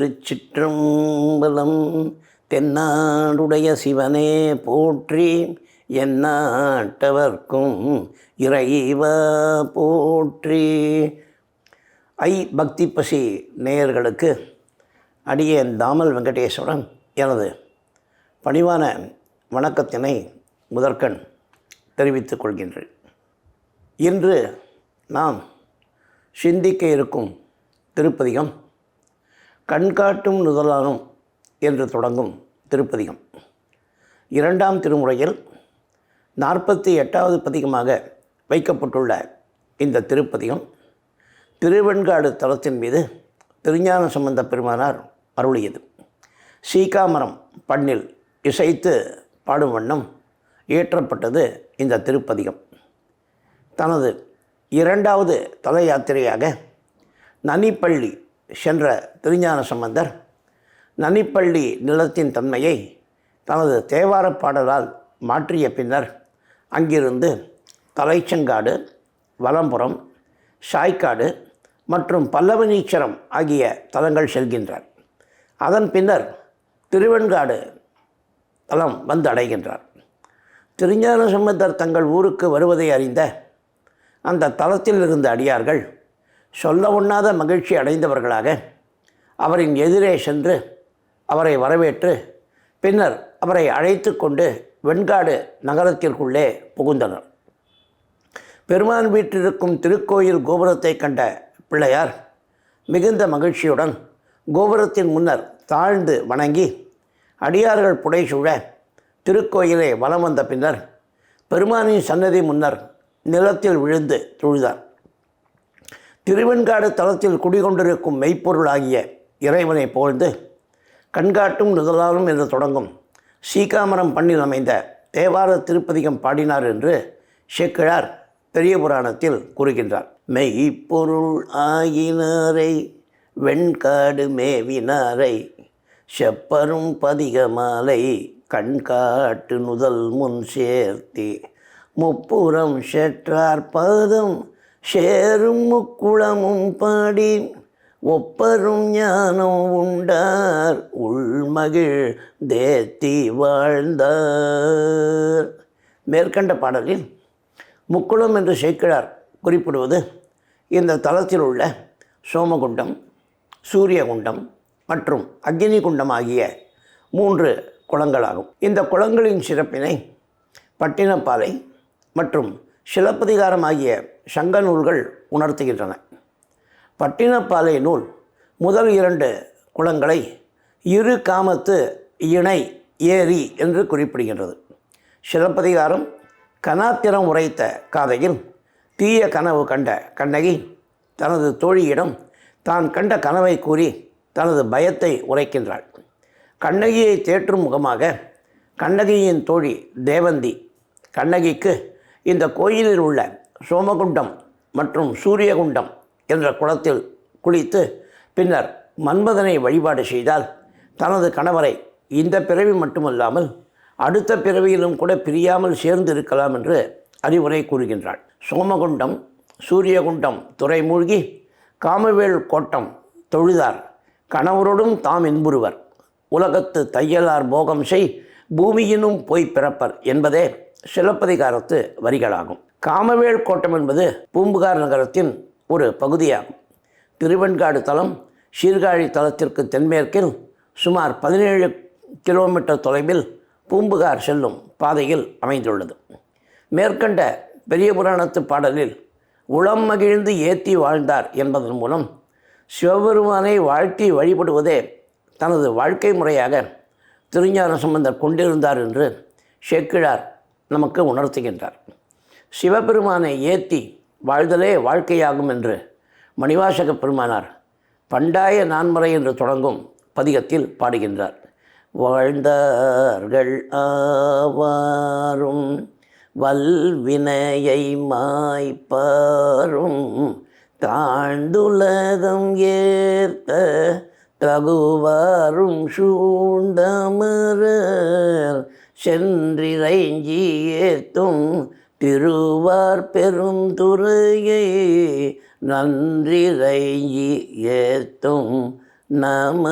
திருச்சிற்றம்பலம் தென்னாடுடைய சிவனே போற்றி எந்நாட்டவர்க்கும் இறைவா போற்றி. ஐ பக்தி பசி நேயர்களுக்கு அடியேன் தாமல் வெங்கடேஸ்வரன் எனது பணிவான வணக்கத்தினை முதற்கண் தெரிவித்துக் கொள்கின்றேன். இன்று நாம் சிந்திக்க இருக்கும் திருப்பதிகம் கண்காட்டும் நுதலானும் என்று தொடங்கும் திருப்பதிகம். இரண்டாம் திருமுறையில் நாற்பத்தி எட்டாவது பதிகமாக வைக்கப்பட்டுள்ள இந்த திருப்பதிகம் திருவெண்காடு தலத்தின் மீது திருஞான சம்பந்த பெருமானார் அருளியது. சீகாமரம் பண்ணில் இசைத்து பாடும் வண்ணம் இயற்றப்பட்டது இந்த திருப்பதிகம். தனது இரண்டாவது தல யாத்திரையாக நனிப்பள்ளி சென்ற திருஞான சம்பந்தர் நனிப்பள்ளி நிலத்தின் தன்மையை தனது தேவாரப் பாடலால் மாற்றிய பின்னர் அங்கிருந்து தலைச்சங்காடு வலம்புரம் சாய்க்காடு மற்றும் பல்லவனீச்சரம் ஆகிய தலங்கள் செல்கின்றார் அதன் பின்னர் திருவெண்காடு தலம் வந்து அடைகின்றார். திருஞான சம்பந்தர் தங்கள் ஊருக்கு வருவதை அறிந்த அந்த தலத்தில் இருந்த அடியார்கள் சொல்ல உண்ணாத மகிழ்ச்சி அடைந்தவர்களாக அவரின் எதிரே சென்று அவரை வரவேற்று பின்னர் அவரை அழைத்து கொண்டு வெண்காடு நகரத்திற்குள்ளே புகுந்தனர். பெருமான் வீட்டிற்கும் திருக்கோயில் கோபுரத்தை கண்ட பிள்ளையார் மிகுந்த மகிழ்ச்சியுடன் கோபுரத்தின் முன்னர் தாழ்ந்து வணங்கி அடியார்கள் புடைசூழ திருக்கோயிலை வலம் வந்த பின்னர் பெருமானின் சன்னதி முன்னர் நிலத்தில் விழுந்து தொழுதார். திருவெண்காடு தளத்தில் குடிகொண்டிருக்கும் மெய்ப்பொருளாகிய இறைவனை போழ்ந்து கண்காட்டும் நுதலாலும் என்று தொடங்கும் சீகாமரம் பண்ணில் அமைந்த தேவார திருப்பதிகம் பாடினார் என்று ஷெக்கிழார் பெரிய புராணத்தில் கூறுகின்றார். மெய்ப்பொருள் ஆகினாரை வெண்காடு மேவினாரை செப்பரும் பதிகமாலை கண்காட்டு நுதல் முன் சேர்த்தி முப்புறம் செற்றார் பாதம் ஷேரும் முக்குளமும் பாடி ஒப்பரும் ஞானம் உண்டார். உள்மகிழ் தேத்தி வாழ்ந்தார். மேற்கண்ட பாடலில் முக்குளம் என்று சேக்கிழார் குறிப்பிடுவது இந்த தலத்தில் உள்ள சோமகுண்டம் சூரியகுண்டம் மற்றும் அக்னி குண்டம் ஆகிய மூன்று குளங்களாகும். இந்த குளங்களின் சிறப்பினை பட்டினப்பாலை மற்றும் சிலப்பதிகாரம் ஆகிய சங்க நூல்கள் உணர்த்துகின்றன. பட்டினப்பாலை நூல் முதல் இரண்டு குளங்களை இரு காமத்து இணை ஏரி என்று குறிப்பிடுகின்றது. சிலப்பதிகாரம் கனாத்திரம் உரைத்த காதையில் தீய கனவு கண்ட கண்ணகி தனது தோழியிடம் தான் கண்ட கனவை கூறி தனது பயத்தை உரைக்கின்றாள். கண்ணகியை தேற்றும் முகமாக கண்ணகியின் தோழி தேவந்தி கண்ணகிக்கு இந்த கோயிலில் உள்ள சோமகுண்டம் மற்றும் சூரியகுண்டம் என்ற குளத்தில் குளித்து பின்னர் மன்மதனை வழிபாடு செய்தால் தனது கணவரை இந்த பிறவி மட்டுமல்லாமல் அடுத்த பிறவியிலும் கூட பிரியாமல் சேர்ந்து இருக்கலாம் என்று அறிவுரை கூறுகின்றாள். சோமகுண்டம் சூரியகுண்டம் துறைமூழ்கி காமவேல் கோட்டம் தொழுதார். கணவரோடும் தாம் இன்புறுவர். உலகத்து தையலார் போகம் செய் பூமியினும் போய் பிறப்பர் என்பதே சிலப்பதிகாரத்து வரிகளாகும். காமவேல் கோட்டம் என்பது பூம்புகார் நகரத்தின் ஒரு பகுதியாகும். திருவெண்காடு தலம் சீர்காழி தலத்திற்கு தென்மேற்கில் சுமார் பதினேழு கிலோமீட்டர் தொலைவில் பூம்புகார் செல்லும் பாதையில் அமைந்துள்ளது. மேற்கண்ட பெரிய புராணத்து பாடலில் உளம் மகிழ்ந்து ஏத்தி வாழ்ந்தார் என்பதன் மூலம் சிவபெருமானை வாழ்த்தி வழிபடுவதே தனது வாழ்க்கை முறையாக திருஞான சம்பந்தர் கொண்டிருந்தார் என்று ஷேக்கிழார் நமக்கு உணர்த்துகின்றார். சிவபெருமானை ஏத்தி வாழ்தலே வாழ்க்கையாகும் என்று மணிவாசக பெருமானார் பண்டாய நான்முறை என்று தொடங்கும் பதிகத்தில் பாடுகின்றார். வாழ்ந்தார்கள் ஆவாரும் வல்வினையை மாய்ப்பாரும் தாழ்ந்துலகம் ஏற்க தகுவாரும் சூண்டமரர் சென்றிரைஞ்சி ஏத்தும் திருவார் பெரும் நன்றிறைஞ்சி ஏத்தும் நம.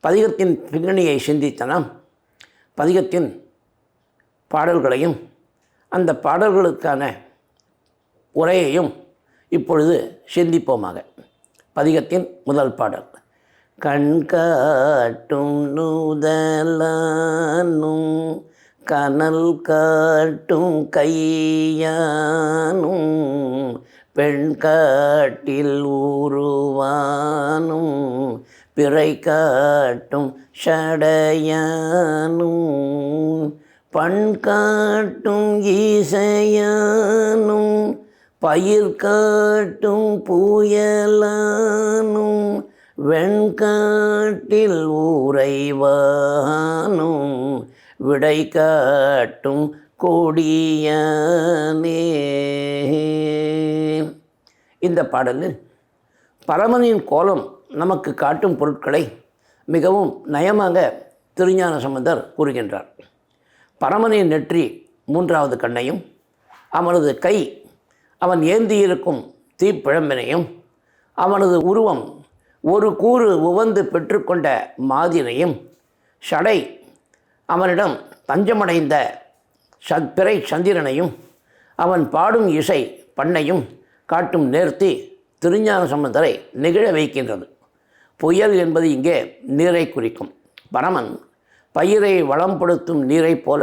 பதிகத்தின் பின்னணியை சிந்தித்தனம் பதிகத்தின் பாடல்களையும் அந்த பாடல்களுக்கான உரையையும் இப்பொழுது சிந்திப்போமாக. பதிகத்தின் முதல் பாடல். கண்காட்டும் நூதலானும் கனல் காட்டும் கையானும் பெண் காட்டில் உருவானும் பிறை காட்டும் ஷடையானும் பண் காட்டும் ஈசையானும் பயிர் காட்டும் புயலானும் வெண்காட்டில் ஊரைவானும் விடை காட்டும் கொடியானே. இந்த பாடலில் பரமனின் கோலம் நமக்கு காட்டும் பொருட்களை மிகவும் நயமாக திருஞான சம்பந்தர் கூறுகின்றார். பரமனின் நெற்றி மூன்றாவது கண்ணையும் அவனது கை அவன் ஏந்தியிருக்கும் தீப்பிழம்பினையும் அவனது உருவம் ஒரு கூறு உவந்து பெற்றுக்கொண்ட மாதினையும் ஷடை அவனிடம் தஞ்சமடைந்த சத்பிறை சந்திரனையும் அவன் பாடும் இசை பண்ணையும் காட்டும் நேர்த்தி திருஞான சம்பந்தரை நிகழ வைக்கின்றது. புயல் என்பது இங்கே நீரை குறிக்கும். பரமன் பயிரை வளம்படுத்தும் நீரைப் போல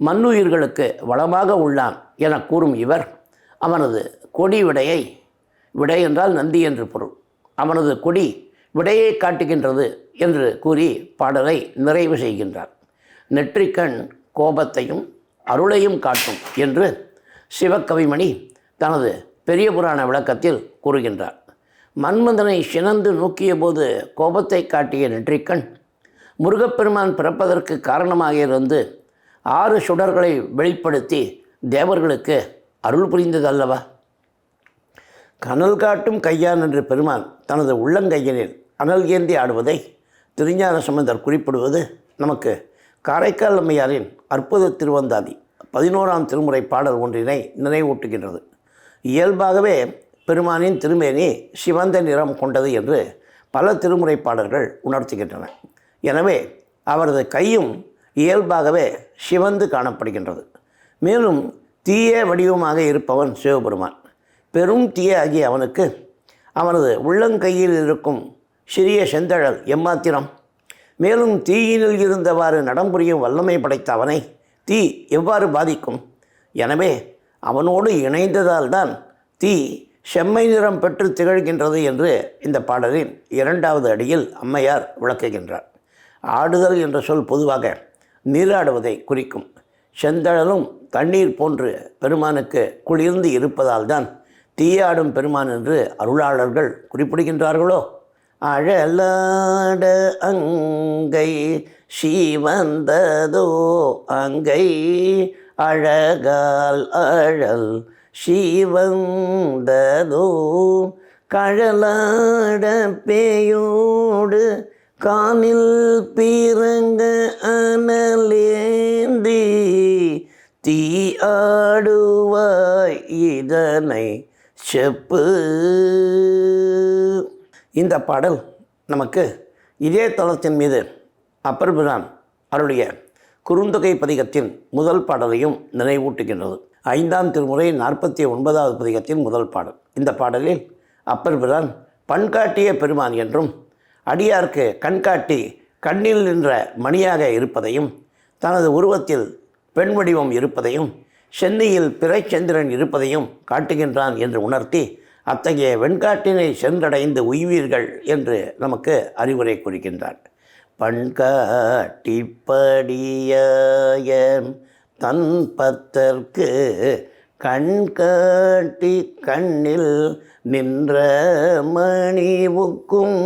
மண்ணுயிர்களுக்கு வளமாக உள்ளான் என கூறும் இவர் அவனது கொடி விடையை விடை என்றால் நந்தி என்று பொருள். அவனது கொடி விடையை காட்டுகின்றது என்று கூறி பாடலை நிறைவு செய்கின்றார். நெற்றிக்கண் கோபத்தையும் அருளையும் காட்டும் என்று சிவகவிமணி தனது பெரிய புராண விளக்கத்தில் கூறுகின்றார். மன்மதனை சினந்து நோக்கிய போது கோபத்தை காட்டிய நெற்றிக்கண் முருகப்பெருமான் பிறப்பதற்கு காரணமாக இருந்து ஆறு சுடர்களை வெளிப்படுத்தி தேவர்களுக்கு அருள் புரிந்ததல்லவா? கனல் காட்டும் கையான் என்று பெருமான் தனது உள்ளங்கையினில் அனல் ஏந்தி ஆடுவதை திருஞான சம்பந்தர் குறிப்பிடுவது நமக்கு காரைக்கால் அம்மையாரின் அற்புத திருவந்தாதி பதினோராம் திருமுறை பாடல் ஒன்றினை நினைவூட்டுகின்றது. இயல்பாகவே பெருமானின் திருமேனி சிவந்த நிறம் கொண்டது என்று பல திருமுறை பாடல்கள் உணர்த்துகின்றன. எனவே அவரது கையும் இயல்பாகவே சிவந்து காணப்படுகின்றது. மேலும் தீய வடிவமாக இருப்பவன் சிவபெருமான். பெரும் தீயாகி அவனுக்கு அவனது உள்ளங்கையில் இருக்கும் சிறிய செந்தழல் எம்மாத்திரம். மேலும் தீயினில் இருந்தவாறு நடம்புரியும் வல்லமை படைத்த அவனை தீ எவ்வாறு பாதிக்கும்? எனவே அவனோடு இணைந்ததால் தான் தீ செம்மை நிறம் பெற்று திகழ்கின்றது என்று இந்த பாடலின் இரண்டாவது அடியில் அம்மையார் விளக்குகின்றார். ஆடுதல் என்ற சொல் பொதுவாக நீராடுவதை குறிக்கும். செந்தழலும் தண்ணீர் போன்று பெருமானுக்கு குளிர்ந்து இருப்பதால் தான் தீயாடும் பெருமான் என்று அருளாளர்கள் குறிப்பிடுகின்றார்களோ? அழலாட அங்கை சிவந்ததோ? அங்கை அழகால் அழல் சிவந்ததோ? கழலாட பேயோடு காணில் பீரங்க அனலேந்தி தீ ஆடுவாய் இதனை செப்பு. இந்த பாடல் நமக்கு இதே தளத்தின் மீது அப்பர் பிரான் அவருடைய குறுந்தொகை பதிகத்தின் முதல் பாடலையும் நினைவூட்டுகின்றது. ஐந்தாம் திருமுறை நாற்பத்தி ஒன்பதாவது பதிகத்தின் முதல் பாடல். இந்த பாடலில் அப்பர் பிரான் பண்காட்டிய பெருமான் என்றும் அடியார்க்கு கண்காட்டி கண்ணில் நின்ற மணியாக இருப்பதையும் தனது உருவத்தில் பெண் வடிவம் இருப்பதையும் சென்னையில் பிறைச்சந்திரன் இருப்பதையும் காட்டுகின்றான் என்று உணர்த்தி அத்தகைய வெண்காட்டினை சென்றடைந்து உய்வீர்கள் என்று நமக்கு அறிவுரை கூறுகின்றார் பண்காட்டிப்படியாய தன் பத்தற்கு கண்காட்டி கண்ணில் நின்ற மணிவுக்கும்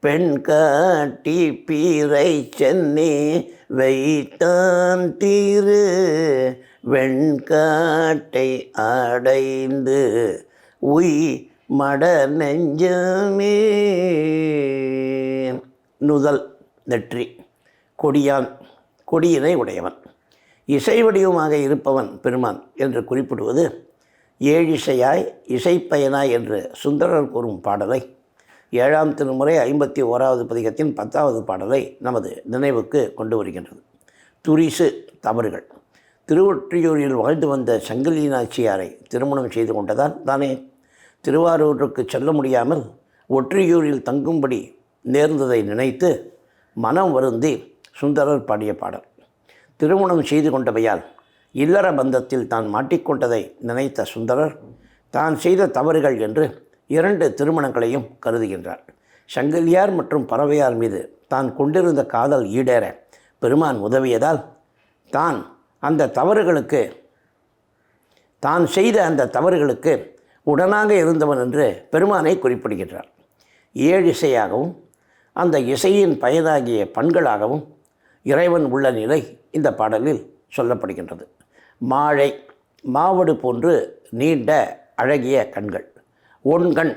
பெண் காட்டி பீரை சென்னி வைத்தான் தீரு. வெண்காட்டை அடைந்து உய் மட நெஞ்சமே நுதல் நெற்றி. கொடியான். கொடியினை உடையவன். இசை வடிவமாக இருப்பவன் பெருமான் என்று குறிப்பிடுவது ஏழிசையாய் இசைப்பயனாய் என்று சுந்தரர் கூறும் பாடலை. ஏழாம் திருமுறை ஐம்பத்தி ஓராவது பதிகத்தின் பத்தாவது பாடலை நமது நினைவுக்கு கொண்டு வருகின்றது. துரிசு தவறுகள். திருவொற்றியூரில் வாழ்ந்து வந்த சங்கிலி நாச்சியாரை திருமணம் செய்து கொண்டதால் தானே திருவாரூருக்கு செல்ல முடியாமல் ஒற்றியூரில் தங்கும்படி நேர்ந்ததை நினைத்து மனம் வருந்தி சுந்தரர் பாடிய பாடல். திருமணம் செய்து கொண்டவையால் இல்லற பந்தத்தில் தான் மாட்டிக்கொண்டதை நினைத்த சுந்தரர் தான் செய்த தவறுகள் என்று இரண்டு திருமணங்களையும் கருதுகின்றார். சங்கிலியார் மற்றும் பறவையார் மீது தான் கொண்டிருந்த காதல் ஈடேற பெருமான் உதவியதால் தான் அந்த தவறுகளுக்கு தான் செய்த அந்த தவறுகளுக்கு உடனாக இருந்தவன் என்று பெருமானை குறிப்பிடுகின்றார். ஏழு இசையாகவும் அந்த இசையின் பயனாகிய பண்களாகவும் இறைவன் உள்ள நிலை இந்த பாடலில் சொல்லப்படுகின்றது. மாழை மாவடு போன்று நீண்ட அழகிய கண்கள் ஒண்கண்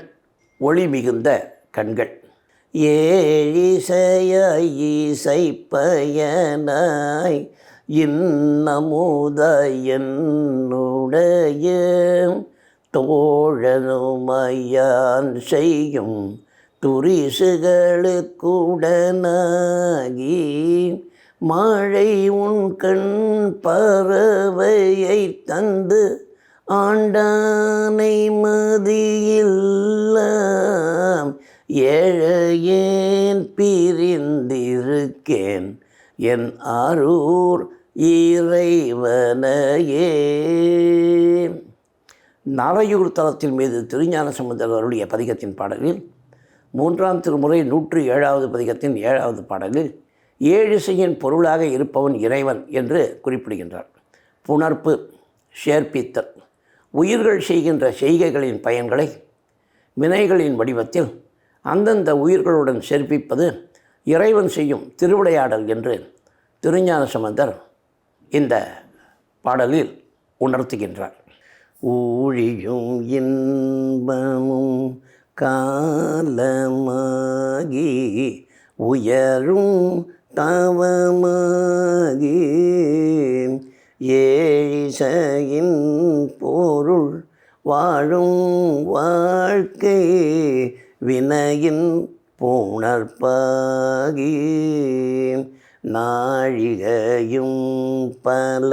ஒளி மிகுந்த கண்கள். ஏழிசையாய் இசைப்பயனாய் இன்னமுத என்னுடைய தோழனுமையான் செய்யும் துரிசுகளுக்குடனாகி மழை உன் கண் பறவையை தந்து ஆண்டானை மதியில்லாம் ஏழையேன் பிரிந்திருக்கேன். என் ஆரூர் இறைவனையே. நரையூர் தலத்தின் மீது திருஞான சம்பந்தர் அவருடைய பதிகத்தின் பாடலில் மூன்றாம் திருமுறை நூற்று ஏழாவது பதிகத்தின் ஏழாவது பாடலில் ஏழிசையின் பொருளாக இருப்பவன் இறைவன் என்று குறிப்பிடுகின்றார். புணர்ப்பு சேர்ப்பித்தல் உயிர்கள் செய்கின்ற செய்கைகளின் பயன்களை வினைகளின் வடிவத்தில் அந்தந்த உயிர்களுடன் சேர்ப்பிப்பது இறைவன் செய்யும் திருவிளையாடல் என்று திருஞான சம்பந்தர் இந்த பாடலில் உணர்த்துகின்றார். ஊழியும் இன்பமும் காலமாகி உயரும் தவமாகி ஏழிசையின் பொருள் வாழும் வாழ்க்கை வினையின் புணர்ப்பாகி நாழிகையும் பல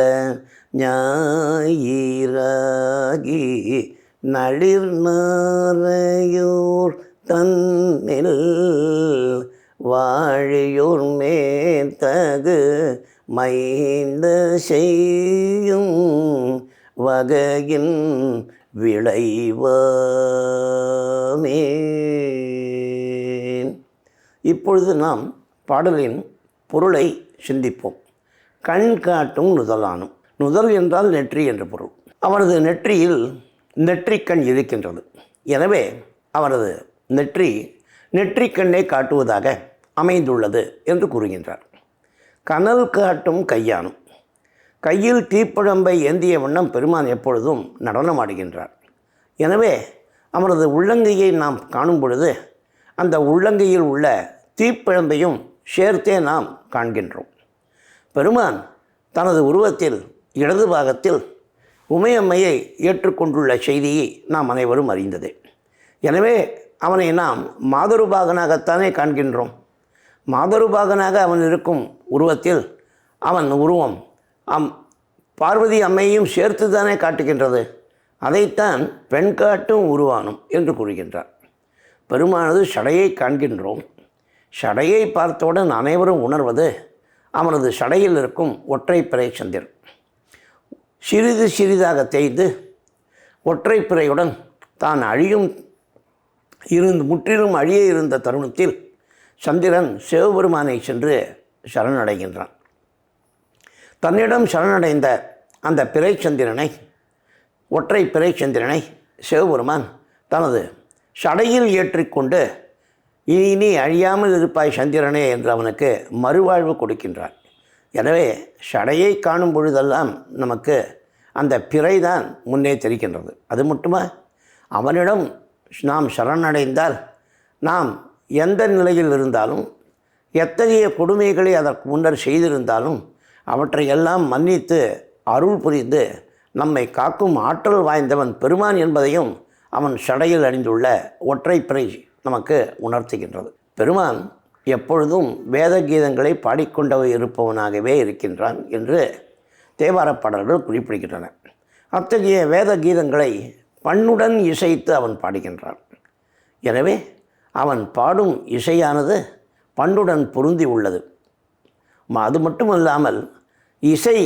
ஞாயிறாகி நளிர் நாரையோர் தன்னில் வாழியோர் மேத்தகு மைந்த செய்யும் வகையின் விளைவாமே இப்பொழுது நாம் பாடலின் பொருளை சிந்திப்போம். கண் காட்டும் நுதலானும். நுதல் என்றால் நெற்றி என்ற பொருள். அவரது நெற்றியில் நெற்றிக்கண் இருக்கின்றது. எனவே அவரது நெற்றி நெற்றிக்கண்ணை காட்டுவதாக அமைந்துள்ளது என்று கூறுகின்றார். கனல் காட்டும் கையானும். கையில் தீப்பழம்பை ஏந்திய வண்ணம் பெருமான் எப்பொழுதும் நடனமாடுகின்றார். எனவே அவரது உள்ளங்கையை நாம் காணும் பொழுது அந்த உள்ளங்கையில் உள்ள தீப்பிழம்பையும் சேர்த்தே நாம் காண்கின்றோம். பெருமான் தனது உருவத்தில் இடது பாகத்தில் உமையம்மையை ஏற்றுக்கொண்டுள்ள செய்தியை நாம் அனைவரும் அறிந்ததே. எனவே அவனை நாம் மாதருபாகனாகத்தானே காண்கின்றோம். மாதருபாகனாக அவன் இருக்கும் உருவத்தில் அவன் உருவம் அம் பார்வதி அம்மையையும் சேர்த்து தானே காட்டுகின்றது. அதைத்தான் பெண் காட்டும் உருவானும் என்று கூறுகின்றார். பெருமானது சடையை காண்கின்றோம். சடையை பார்த்தவுடன் அனைவரும் உணர்வது அவனது சடையில் இருக்கும் ஒற்றை சந்திரன். சிறிது சிறிதாக தேய்ந்து ஒற்றைப்பிறையுடன் தான் அழியும் இருந்து முற்றிலும் அழிய இருந்த தருணத்தில் சந்திரன் சிவபெருமானை சென்று சரணடைகின்றான். தன்னிடம் சரணடைந்த அந்த பிறைச்சந்திரனை ஒற்றை பிறைச்சந்திரனை சிவபெருமான் தனது சடையில் ஏற்றிக்கொண்டு இனி இனி அழியாமல் இருப்பாய் சந்திரனே என்று அவனுக்கு மறுவாழ்வு கொடுக்கின்றான். எனவே சடையை காணும் பொழுதெல்லாம் நமக்கு அந்த பிறைதான் முன்னே தெரிகின்றது. அது மட்டுமா? அவனிடம் நாம் சரணடைந்தால் நாம் எந்த நிலையில் இருந்தாலும் எத்தகைய கொடுமைகளை அதற்கு முன்னர் செய்திருந்தாலும் அவற்றையெல்லாம் மன்னித்து அருள் புரிந்து நம்மை காக்கும் ஆற்றல் வாய்ந்தவன் பெருமான் என்பதையும் அவன் சடையில் அணிந்துள்ள ஒற்றைப்பிறை நமக்கு உணர்த்துகின்றது. பெருமான் எப்பொழுதும் வேத கீதங்களை பாடிக்கொண்டவை இருப்பவனாகவே இருக்கின்றான் என்று தேவாரப் பாடல்கள் குறிப்பிடுகின்றன. அத்தகைய வேத கீதங்களை பண்ணுடன் இசைத்து அவன் பாடுகின்றான். எனவே அவன் பாடும் இசையானது பண்ணுடன் பொருந்தி உள்ளது. அது மட்டுமல்லாமல் இசை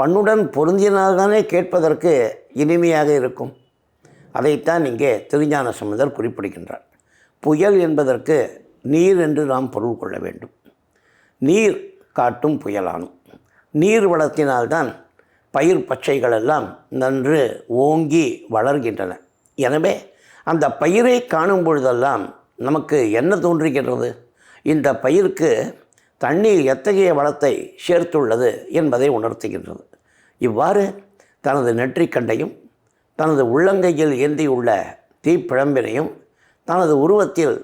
பண்ணுடன் பொருந்தினால்தானே கேட்பதற்கு இனிமையாக இருக்கும். அதைத்தான் இங்கே திருஞான சம்பந்தர் குறிப்பிடுகின்றார். புயல் என்பதற்கு நீர் என்று நாம் பொருள் கொள்ள வேண்டும். நீர் காட்டும் புயலானும் நீர் வளத்தினால்தான் பயிர் பச்சைகளெல்லாம் நன்று ஓங்கி வளர்கின்றன. எனவே அந்த பயிரை காணும் பொழுதெல்லாம் நமக்கு என்ன தோன்றுகின்றது? இந்த பயிருக்கு தண்ணீர் எத்தகைய வளத்தை சேர்த்துள்ளது என்பதை உணர்த்துகின்றது. இவ்வாறு தனது நெற்றிக்கண்டையும் தனது உள்ளங்கையில் ஏந்தியுள்ள தீப்பிழம்பினையும் தனது உருவத்தில்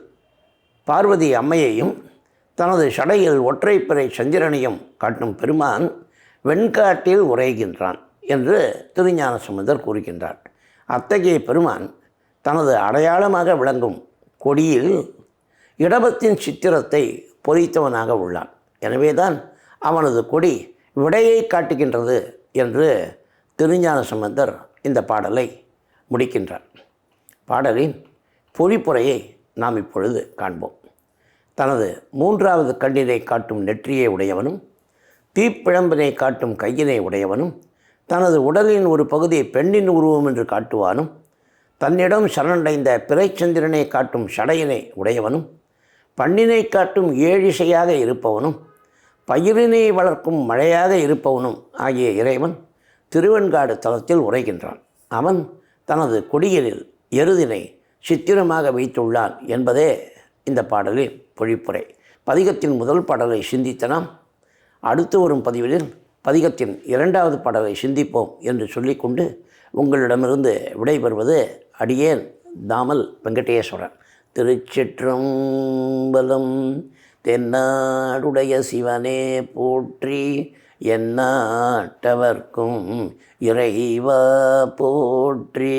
பார்வதி அம்மையையும் தனது சடையில் ஒற்றைப்பிறை சந்திரனையும் காட்டும் பெருமான் வெண்காட்டில் உரைகின்றான் என்று திருஞான சம்பந்தர் கூறுகின்றார். அத்தகைய பெருமான் தனது அடையாளமாக விளங்கும் கொடியில் இடபத்தின் சித்திரத்தை பொறித்தவனாக உள்ளான். எனவேதான் அவனது கொடி விடையை காட்டுகின்றது என்று திருஞான சம்பந்தர் இந்த பாடலை முடிக்கின்றார். பாடலின் பொழிப்புரையை நாம் இப்பொழுது காண்போம். தனது மூன்றாவது கண்ணினை காட்டும் நெற்றியை உடையவனும் தீப்பிழம்பினை காட்டும் கையினை உடையவனும் தனது உடலின் ஒரு பகுதியை பெண்ணின் உருவம் என்று காட்டுவானும் தன்னிடம் சரணடைந்த பிறைச்சந்திரனை காட்டும் சடையினை உடையவனும் பண்ணினை காட்டும் ஏழிசையாக இருப்பவனும் பயிரினை வளர்க்கும் மழையாக இருப்பவனும் ஆகிய இறைவன் திருவெண்காடு தலத்தில் உரைகின்றான். அவன் தனது கொடியலில் எருதினை சித்திரமாக வைத்துள்ளான் என்பதே இந்த பாடலின் பொழிப்புரை. பதிகத்தின் முதல் பாடலை சிந்தித்த நாம் அடுத்து வரும் பதிவில் பதிகத்தின் இரண்டாவது பாடலை சிந்திப்போம் என்று சொல்லிக்கொண்டு உங்களிடமிருந்து விடைபெறுவது அடியேன் தாமல் வெங்கடேஸ்வரன். திருச்சிற்றம்பலம் தென்னாடுடைய சிவனே போற்றி என்னாட்டவர்க்கும் இறைவா போற்றி.